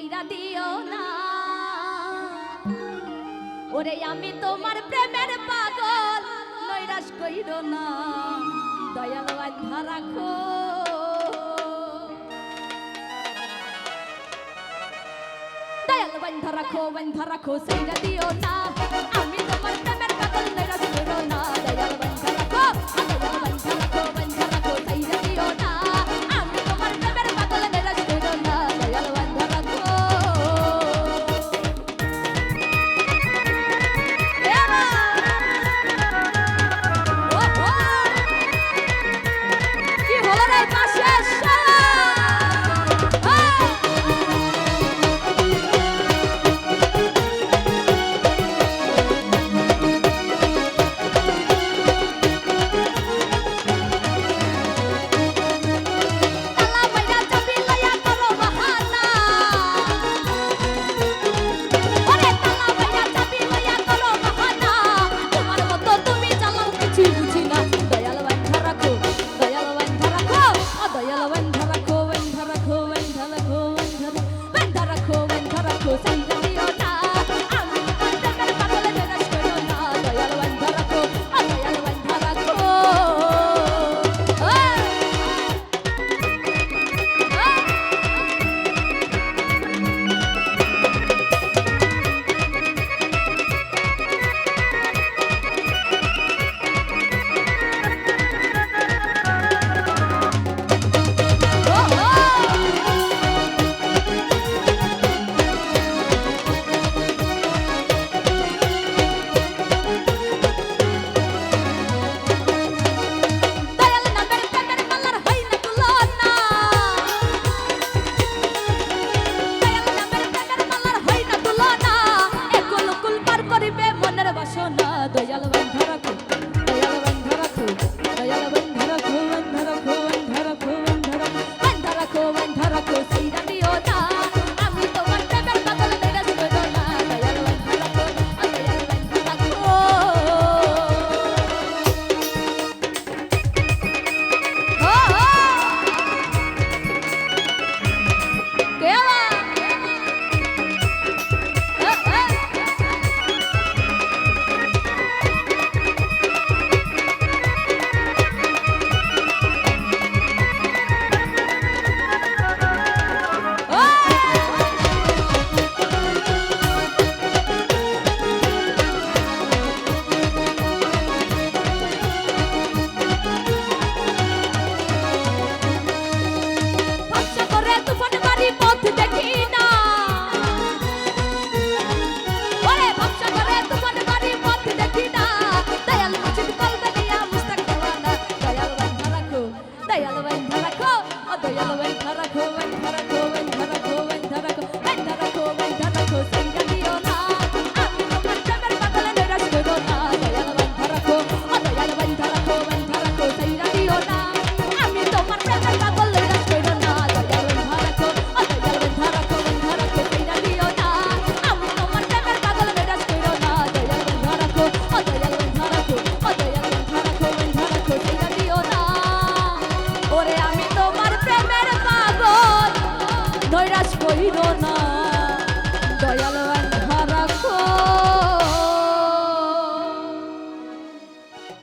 সাইরা দিও না। ওরে আমি তোমার প্রেমের পাগল, নৈরাশ কইরো না। দয়াল বান্ধা রাখো। দয়াল বান্ধা রাখো বান্ধা রাখো সাইরা দিও না। আমি তোমার প্রেমের পাগল, নৈরাশ কইরো না। করিবে মনের বাসনা দয়াল